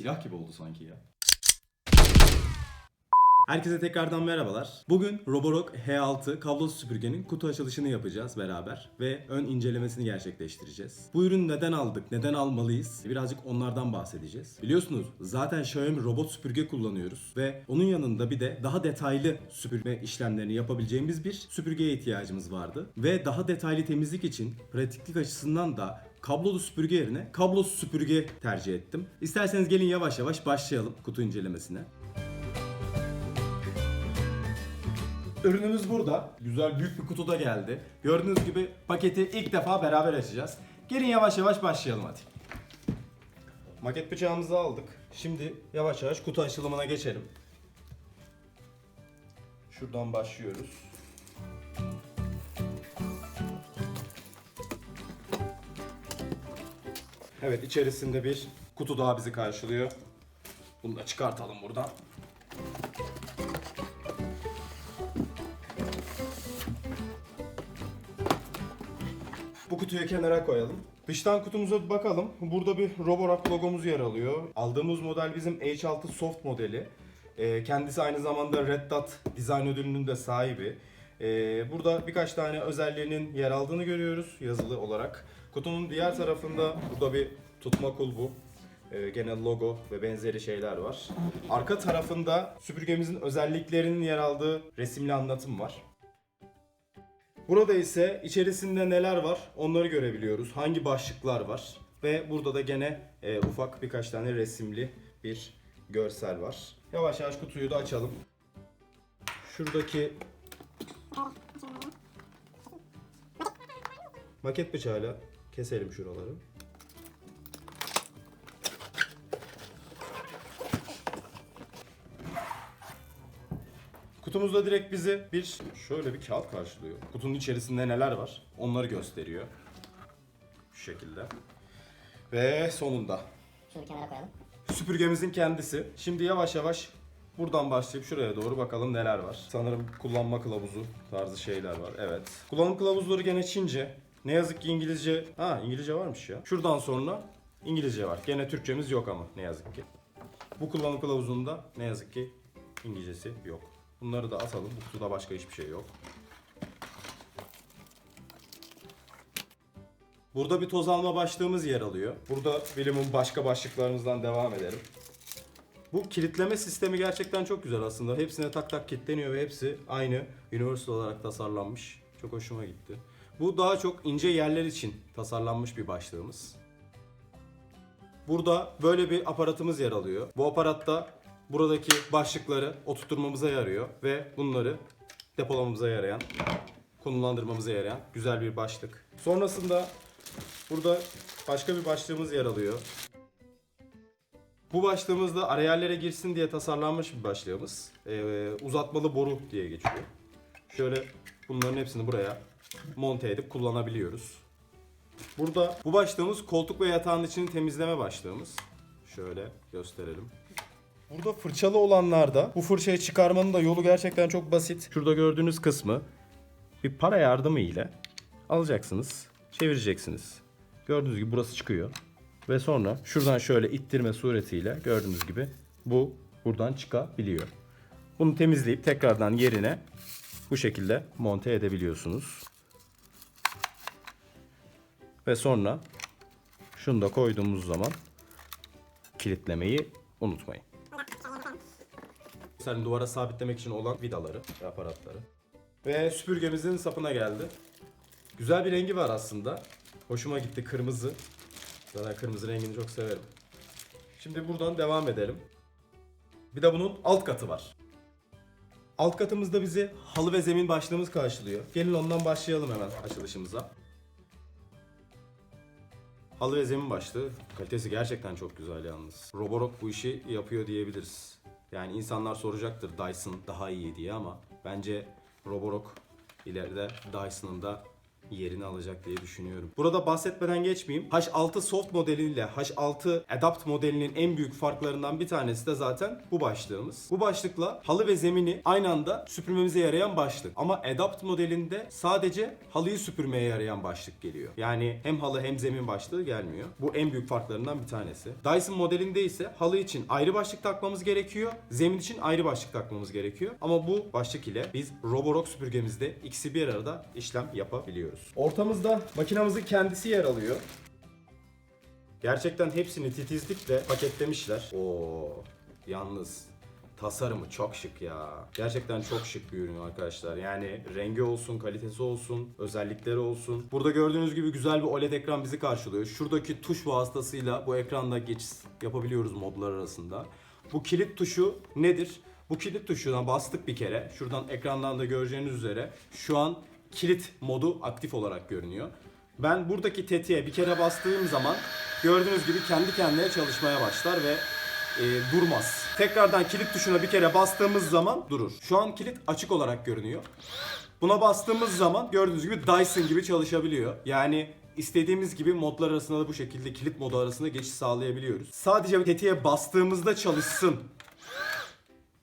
Silah gibi oldu sanki ya. Herkese tekrardan merhabalar. Bugün Roborock H6 kablosuz süpürgenin kutu açılışını yapacağız beraber ve ön incelemesini gerçekleştireceğiz. Bu ürünü neden aldık, neden almalıyız? Birazcık onlardan bahsedeceğiz. Biliyorsunuz zaten Xiaomi robot süpürge kullanıyoruz ve onun yanında bir de daha detaylı süpürme işlemlerini yapabileceğimiz bir süpürgeye ihtiyacımız vardı. Ve daha detaylı temizlik için pratiklik açısından da kablolu süpürge yerine kablosuz süpürge tercih ettim. İsterseniz gelin yavaş yavaş başlayalım kutu incelemesine. Ürünümüz burada. Güzel büyük bir kutuda geldi. Gördüğünüz gibi paketi ilk defa beraber açacağız. Gelin yavaş yavaş başlayalım hadi. Maket bıçağımızı aldık. Şimdi yavaş yavaş kutu açılımına geçelim. Şuradan başlıyoruz. Evet içerisinde bir kutu daha bizi karşılıyor. Bunu da çıkartalım buradan. Bu kutuyu kenara koyalım. Dıştan kutumuza bakalım. Burada bir Roborock logomuz yer alıyor. Aldığımız model bizim H6 Soft modeli. Ee, kendisi aynı zamanda Red Dot dizayn ödülünün de sahibi. Ee, burada birkaç tane özelliğinin yer aldığını görüyoruz yazılı olarak. Kutunun diğer tarafında burada bir tutma kulbu, ee, genel logo ve benzeri şeyler var. Arka tarafında süpürgemizin özelliklerinin yer aldığı resimli anlatım var. Burada ise içerisinde neler var onları görebiliyoruz. Hangi başlıklar var. Ve burada da gene e, ufak birkaç tane resimli bir görsel var. Yavaş yavaş kutuyu da açalım. Şuradaki maket bıçağıyla keselim şuraları. Kutumuzda direkt bizi bir şöyle bir kağıt karşılıyor. Kutunun içerisinde neler var onları gösteriyor. Şu şekilde. Ve sonunda Şunu kenara koyalım. süpürgemizin kendisi. Şimdi yavaş yavaş buradan başlayıp şuraya doğru bakalım neler var. Sanırım kullanma kılavuzu tarzı şeyler var. Evet. Kullanım kılavuzları gene Çince. Ne yazık ki İngilizce... Ha İngilizce varmış ya. Şuradan sonra İngilizce var. Gene Türkçemiz yok ama ne yazık ki. Bu kullanım kılavuzunda ne yazık ki İngilizcesi yok. Bunları da atalım. Bu kutuda başka hiçbir şey yok. Burada bir toz alma başlığımız yer alıyor. Burada bilimin başka başlıklarımızdan devam edelim. Bu kilitleme sistemi gerçekten çok güzel aslında. Hepsine tak tak kilitleniyor ve hepsi aynı universal olarak tasarlanmış. Çok hoşuma gitti. Bu daha çok ince yerler için tasarlanmış bir başlığımız. Burada böyle bir aparatımız yer alıyor. Bu aparatta buradaki başlıkları oturtmamıza yarıyor ve bunları depolamamıza yarayan, konumlandırmamıza yarayan güzel bir başlık. Sonrasında burada başka bir başlığımız yer alıyor. Bu başlığımızda arayerlere girsin diye tasarlanmış bir başlığımız. Ee, uzatmalı boru diye geçiyor. Şöyle bunların hepsini buraya monte edip kullanabiliyoruz. Burada bu başlığımız koltuk ve yatağın içini temizleme başlığımız. Şöyle gösterelim. Burada fırçalı olanlarda bu fırçayı çıkarmanın da yolu gerçekten çok basit. Şurada gördüğünüz kısmı bir para yardımı ile alacaksınız, çevireceksiniz. Gördüğünüz gibi burası çıkıyor. Ve sonra şuradan şöyle ittirme suretiyle gördüğünüz gibi bu buradan çıkabiliyor. Bunu temizleyip tekrardan yerine bu şekilde monte edebiliyorsunuz. Ve sonra şunu da koyduğumuz zaman kilitlemeyi unutmayın. Mesela duvara sabitlemek için olan vidaları aparatları. Ve süpürgemizin sapına geldi. Güzel bir rengi var aslında. Hoşuma gitti kırmızı. Zaten kırmızı rengini çok severim. Şimdi buradan devam edelim. Bir de bunun alt katı var. Alt katımızda bizi halı ve zemin başlığımız karşılıyor. Gelin ondan başlayalım hemen açılışımıza. Halı ve zemin başlığı kalitesi gerçekten çok güzel yalnız. Roborock bu işi yapıyor diyebiliriz. Yani insanlar soracaktır Dyson daha iyi diye ama bence Roborock ileride Dyson'ın da yerini alacak diye düşünüyorum. Burada bahsetmeden geçmeyeyim. H6 Soft modeliyle H6 Adapt modelinin en büyük farklarından bir tanesi de zaten bu başlığımız. Bu başlıkla halı ve zemini aynı anda süpürmemize yarayan başlık. Ama Adapt modelinde sadece halıyı süpürmeye yarayan başlık geliyor. Yani hem halı hem zemin başlığı gelmiyor. Bu en büyük farklarından bir tanesi. Dyson modelinde ise halı için ayrı başlık takmamız gerekiyor. Zemin için ayrı başlık takmamız gerekiyor. Ama bu başlık ile biz Roborock süpürgemizde ikisi bir arada işlem yapabiliyoruz. Ortamızda makinamızın kendisi yer alıyor. Gerçekten hepsini titizlikle paketlemişler. Oo, yalnız tasarımı çok şık ya. Gerçekten çok şık bir ürün arkadaşlar. Yani rengi olsun, kalitesi olsun, özellikleri olsun. Burada gördüğünüz gibi güzel bir OLED ekran bizi karşılıyor. Şuradaki tuş vasıtasıyla bu ekranda geçiş yapabiliyoruz modlar arasında. Bu kilit tuşu nedir? Bu kilit tuşuna bastık bir kere. Şuradan ekrandan da göreceğiniz üzere şu an kilit modu aktif olarak görünüyor. Ben buradaki tetiğe bir kere bastığım zaman gördüğünüz gibi kendi kendine çalışmaya başlar ve e, durmaz. Tekrardan kilit tuşuna bir kere bastığımız zaman durur. Şu an kilit açık olarak görünüyor. Buna bastığımız zaman gördüğünüz gibi Dyson gibi çalışabiliyor. Yani istediğimiz gibi modlar arasında da bu şekilde kilit modu arasında geçiş sağlayabiliyoruz. Sadece tetiğe bastığımızda çalışsın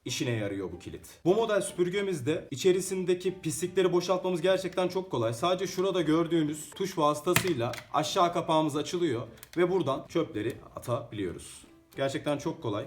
işine yarıyor bu kilit. Bu model süpürgemizde içerisindeki pislikleri boşaltmamız gerçekten çok kolay. Sadece şurada gördüğünüz tuş vasıtasıyla aşağı kapağımız açılıyor ve buradan çöpleri atabiliyoruz. Gerçekten çok kolay.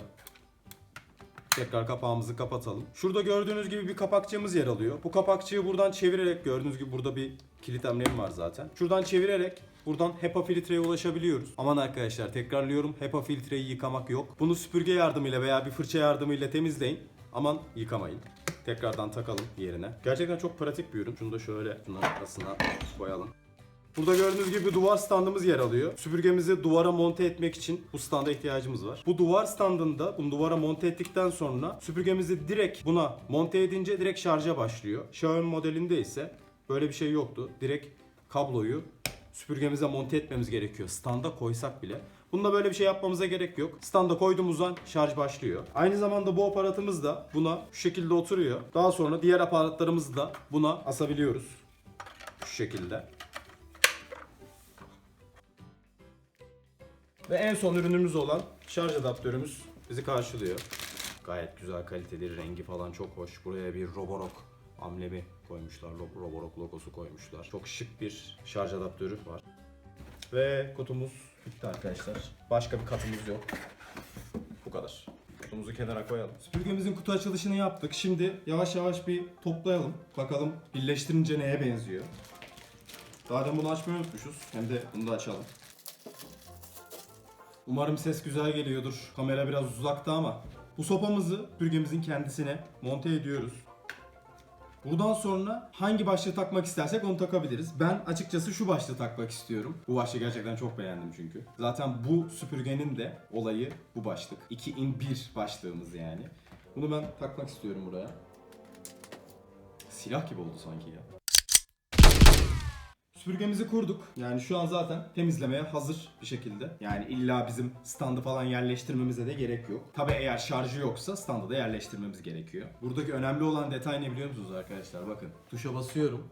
Tekrar kapağımızı kapatalım. Şurada gördüğünüz gibi bir kapakçığımız yer alıyor. Bu kapakçığı buradan çevirerek gördüğünüz gibi burada bir kilit emblemi var zaten. Şuradan çevirerek buradan HEPA filtreye ulaşabiliyoruz. Aman arkadaşlar tekrarlıyorum HEPA filtreyi yıkamak yok. Bunu süpürge yardımıyla veya bir fırça yardımıyla temizleyin. Aman yıkamayın. Tekrardan takalım yerine. Gerçekten çok pratik bir ürün. Şunu da şöyle şunun arasına koyalım. Burada gördüğünüz gibi duvar standımız yer alıyor. Süpürgemizi duvara monte etmek için bu standa ihtiyacımız var. Bu duvar standında bunu duvara monte ettikten sonra süpürgemizi direkt buna monte edince direkt şarja başlıyor. Xiaomi modelinde ise böyle bir şey yoktu. Direkt kabloyu süpürgemize monte etmemiz gerekiyor. Standa koysak bile. Bunda böyle bir şey yapmamıza gerek yok. Standa koyduğumuz an şarj başlıyor. Aynı zamanda bu aparatımız da buna şu şekilde oturuyor. Daha sonra diğer aparatlarımızı da buna asabiliyoruz. Şu şekilde. Ve en son ürünümüz olan şarj adaptörümüz bizi karşılıyor. Gayet güzel kaliteli, rengi falan çok hoş. Buraya bir Roborock amblemi koymuşlar. Ro- Roborock logosu koymuşlar. Çok şık bir şarj adaptörü var. Ve kutumuz bitti arkadaşlar. Başka bir katımız yok. Bu kadar. Kutumuzu kenara koyalım. Süpürgemizin kutu açılışını yaptık. Şimdi yavaş yavaş bir toplayalım. Bakalım birleştirince neye benziyor. Zaten bunu açmayı unutmuşuz. Hem de bunu da açalım. Umarım ses güzel geliyordur. Kamera biraz uzakta ama bu sopamızı süpürgemizin kendisine monte ediyoruz. Buradan sonra hangi başlığı takmak istersek onu takabiliriz. Ben açıkçası şu başlığı takmak istiyorum. Bu başlığı gerçekten çok beğendim çünkü. Zaten bu süpürgenin de olayı bu başlık. 2 in 1 başlığımız yani. Bunu ben takmak istiyorum buraya. Silah gibi oldu sanki ya. Süpürgemizi kurduk. Yani şu an zaten temizlemeye hazır bir şekilde. Yani illa bizim standı falan yerleştirmemize de gerek yok. Tabi eğer şarjı yoksa standı da yerleştirmemiz gerekiyor. Buradaki önemli olan detay ne biliyor musunuz arkadaşlar? Bakın tuşa basıyorum.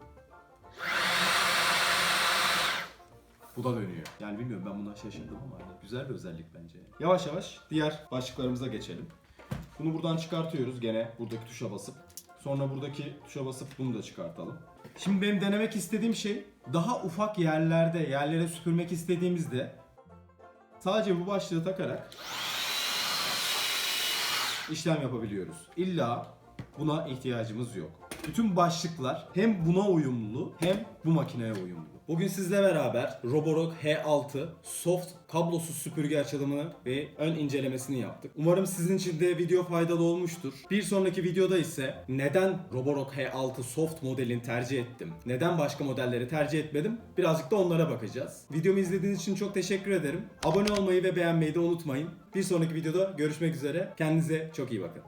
Bu da dönüyor. Yani bilmiyorum ben buna şaşırdım ama güzel bir özellik bence. Yavaş yavaş diğer başlıklarımıza geçelim. Bunu buradan çıkartıyoruz gene buradaki tuşa basıp. Sonra buradaki tuşa basıp bunu da çıkartalım. Şimdi benim denemek istediğim şey daha ufak yerlerde yerlere süpürmek istediğimizde sadece bu başlığı takarak işlem yapabiliyoruz. İlla buna ihtiyacımız yok. Bütün başlıklar hem buna uyumlu hem bu makineye uyumlu. Bugün sizle beraber Roborock H6 soft kablosuz süpürge açılımını ve ön incelemesini yaptık. Umarım sizin için de video faydalı olmuştur. Bir sonraki videoda ise neden Roborock H6 soft modelini tercih ettim? Neden başka modelleri tercih etmedim? Birazcık da onlara bakacağız. Videomu izlediğiniz için çok teşekkür ederim. Abone olmayı ve beğenmeyi de unutmayın. Bir sonraki videoda görüşmek üzere. Kendinize çok iyi bakın.